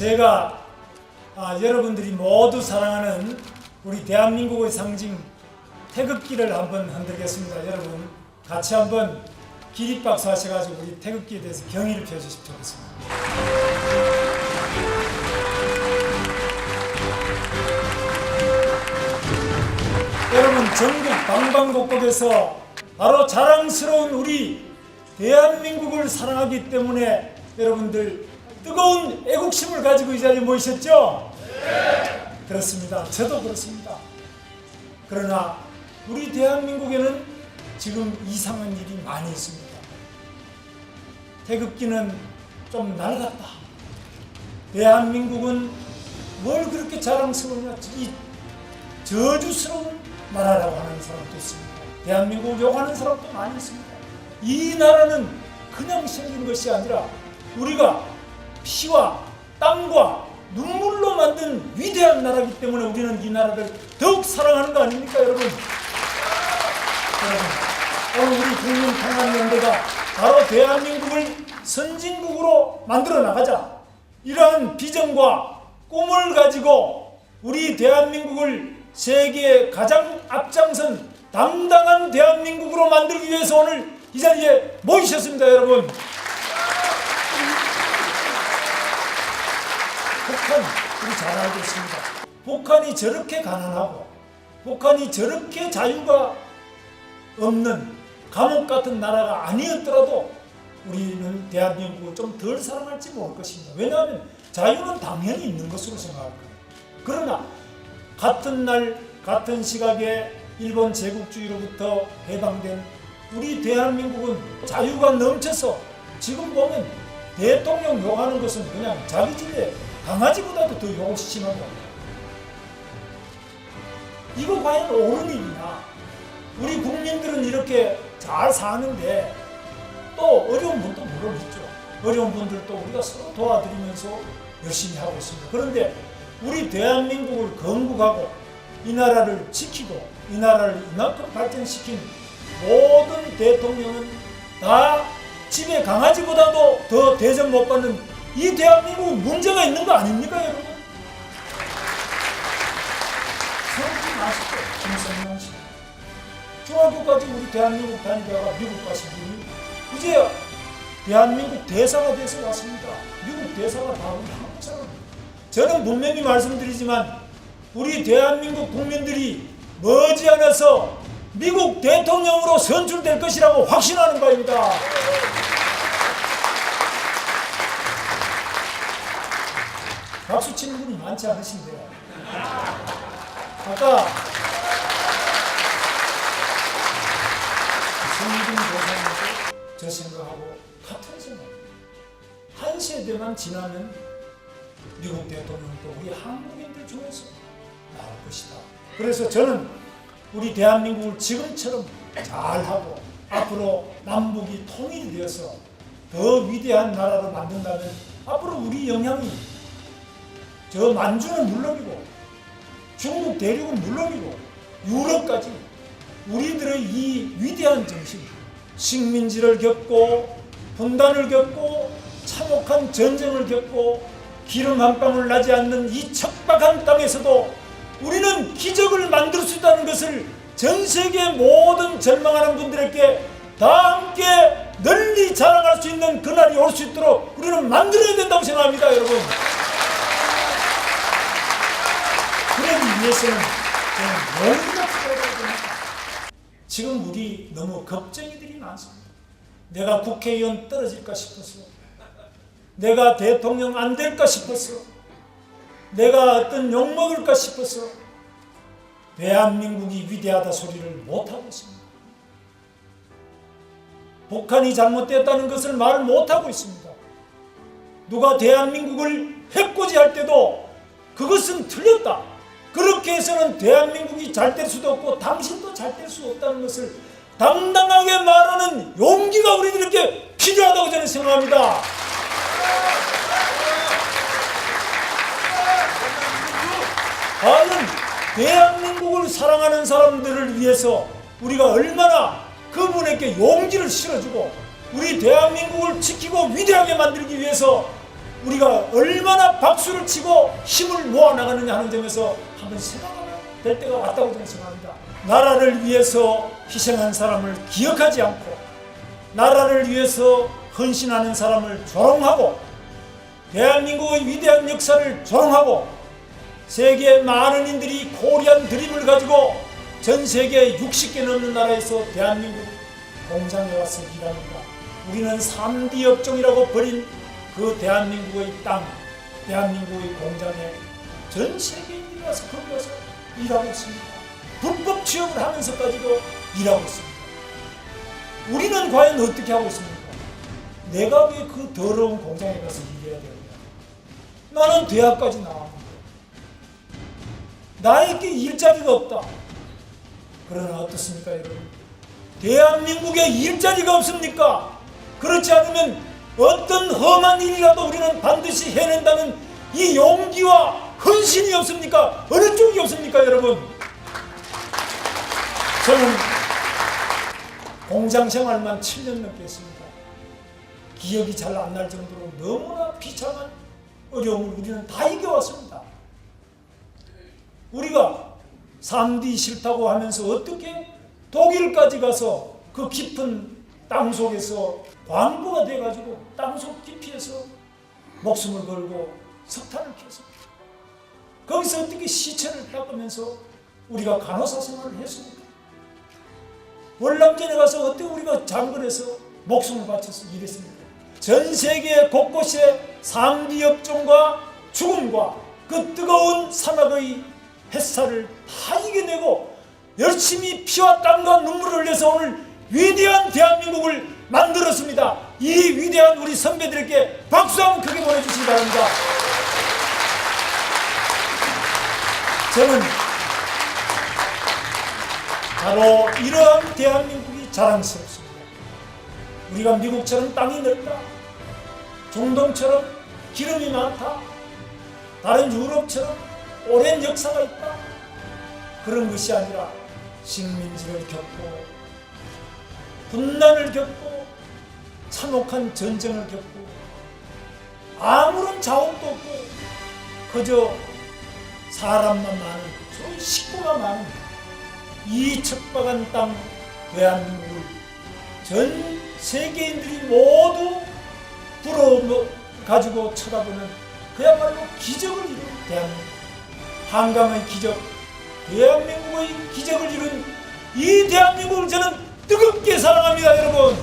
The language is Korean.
제가 아, 여러분들이 모두 사랑하는 우리 대한민국의 상징 태극기를 한번 흔들겠습니다. 여러분 같이 한번 기립박수 하셔가지고 우리 태극기에 대해서 경의를 표해주시면 좋겠습니다. 여러분 전국 방방곡곡에서 바로 자랑스러운 우리 대한민국을 사랑하기 때문에 여러분들 뜨거운 애국심을 가지고 이 자리에 모이셨죠? 네. 그렇습니다. 저도 그렇습니다. 그러나 우리 대한민국에는 지금 이상한 일이 많이 있습니다. 태극기는 좀 낡았다. 대한민국은 뭘 그렇게 자랑스러우냐? 이 저주스러운 나라라고 하는 사람도 있습니다. 대한민국 욕하는 사람도 많이 있습니다. 이 나라는 그냥 생긴 것이 아니라 우리가 피와 땀과 눈물로 만든 위대한 나라이기 때문에 우리는 이 나라를 더욱 사랑하는 거 아닙니까, 여러분? 여러분, 오늘 우리 국민통합연대가 바로 대한민국을 선진국으로 만들어 나가자. 이러한 비전과 꿈을 가지고 우리 대한민국을 세계의 가장 앞장선 당당한 대한민국으로 만들기 위해서 오늘 이 자리에 모이셨습니다, 여러분. 북한 우리 잘 알고 있습니다. 북한이 저렇게 가난하고 북한이 저렇게 자유가 없는 감옥 같은 나라가 아니었더라도 우리는 대한민국을 좀 덜 사랑할지 모를 것입니다. 왜냐하면 자유는 당연히 있는 것으로 생각할 거예요. 그러나 같은 날 같은 시각에 일본 제국주의로부터 해방된 우리 대한민국은 자유가 넘쳐서 지금 보면 대통령 욕하는 것은 그냥 자기 집에 강아지보다도 더 욕을 심한 겁니다. 이거 과연 옳은 일이냐? 우리 국민들은 이렇게 잘 사는데 또 어려운 분도 물론 있죠. 어려운 분들도 우리가 서로 도와드리면서 열심히 하고 있습니다. 그런데 우리 대한민국을 건국하고 이 나라를 지키고 이 나라를 이만큼 발전시킨 모든 대통령은 다 집에 강아지보다도 더 대접 못 받는 이 대한민국은 문제가 있는 거 아닙니까, 여러분? 생각지 마시죠, 김성명 씨. 중학교까지 우리 대한민국 다니다가 미국 가신 분이 이제 대한민국 대사가 돼서 왔습니다. 미국 대사가 다 우리 한국 사람입니다. 저는 분명히 말씀드리지만 우리 대한민국 국민들이 머지않아서 미국 대통령으로 선출될 것이라고 확신하는 바입니다. 박수 치는 분이 많지 않으신데요. 아까 성진 교사님도 저 생각하고 같은 생각. 한 세대만 지나면 미국 대통령도 우리 한국인들 중에서 나올 것이다. 그래서 저는 우리 대한민국을 지금처럼 잘하고 앞으로 남북이 통일이 되어서 더 위대한 나라로 만든다면 앞으로 우리 영향이 저 만주는 물론이고 중국 대륙은 물론이고 유럽까지 우리들의 이 위대한 정신 식민지를 겪고 분단을 겪고 참혹한 전쟁을 겪고 기름 한 방울 나지 않는 이 척박한 땅에서도 우리는 기적을 만들 수 있다는 것을 전 세계 모든 절망하는 분들에게 다 함께 널리 자랑할 수 있는 그날이 올 수 있도록 우리는 만들어야 된다고 생각합니다, 여러분. 저는 용기가 필요하다고 봅니다. 지금 우리 너무 겁쟁이들이 많습니다. 내가 국회의원 떨어질까 싶어서, 내가 대통령 안 될까 싶어서, 내가 어떤 욕먹을까 싶어서, 대한민국이 위대하다 소리를 못하고 있습니다. 북한이 잘못됐다는 것을 말 못하고 있습니다. 누가 대한민국을 해코지할 때도 그것은 틀렸다. 그렇게 해서는 대한민국이 잘 될 수도 없고 당신도 잘 될 수 없다는 것을 당당하게 말하는 용기가 우리들에게 필요하다고 저는 생각합니다. 과연 대한민국을 사랑하는 사람들을 위해서 우리가 얼마나 그분에게 용기를 실어주고 우리 대한민국을 지키고 위대하게 만들기 위해서 우리가 얼마나 박수를 치고 힘을 모아 나가느냐 하는 점에서 한번 생각하면 될 때가 왔다고 저는 생각합니다. 나라를 위해서 희생한 사람을 기억하지 않고 나라를 위해서 헌신하는 사람을 조롱하고 대한민국의 위대한 역사를 조롱하고 세계 많은 인들이 코리안 드림을 가지고 전 세계 60개 넘는 나라에서 대한민국 공장에 와서 일합니다. 우리는 3D 업종이라고 버린 그 대한민국의 땅, 대한민국의 공장에 전 세계 인들이 와서 거기 와서 일하고 있습니다. 불법 취업을 하면서까지도 일하고 있습니다. 우리는 과연 어떻게 하고 있습니까? 내가 왜 그 더러운 공장에 가서 일해야 되느냐? 나는 대학까지 나왔는데 나에게 일자리가 없다. 그러나 어떻습니까, 여러분? 대한민국에 일자리가 없습니까? 그렇지 않으면 어떤 험한 일이라도 우리는 반드시 해낸다는 이 용기와 헌신이 없습니까? 어느 쪽이 없습니까, 여러분? 저는 공장 생활만 7년 넘게 했습니다. 기억이 잘 안 날 정도로 너무나 비참한 어려움을 우리는 다 이겨왔습니다. 우리가 3D 싫다고 하면서 어떻게 독일까지 가서 그 깊은 땅 속에서 광부가 돼가지고 땅속 깊이에서 목숨을 걸고 석탄을 켜서 거기서 어떻게 시체를 닦으면서 우리가 간호사 생활을 했습니까? 월남전에 가서 어떻게 우리가 장거리에서 목숨을 바쳐서 일했습니까? 전 세계 곳곳에 업종과 죽음과 그 뜨거운 사막의 햇살을 다 이겨내고 열심히 피와 땀과 눈물을 흘려서 오늘 위대한 대한민국을 만들었습니다. 이 위대한 우리 선배들에게 박수 한번 크게 보내주시기 바랍니다. 저는 바로 이러한 대한민국이 자랑스럽습니다. 우리가 미국처럼 땅이 넓다. 중동처럼 기름이 많다. 다른 유럽처럼 오랜 역사가 있다. 그런 것이 아니라 식민지를 겪고 분난을 겪고 참혹한 전쟁을 겪고 아무런 자원도 없고 그저 사람만 많은 소위 식구가 많은 이 척박한 땅 대한민국을 전 세계인들이 모두 불어 가지고 쳐다보는 그야말로 기적을 이룬 대한민국. 한강의 기적 대한민국의 기적을 이룬 이 대한민국을 저는 뜨겁게 사랑합니다 여러분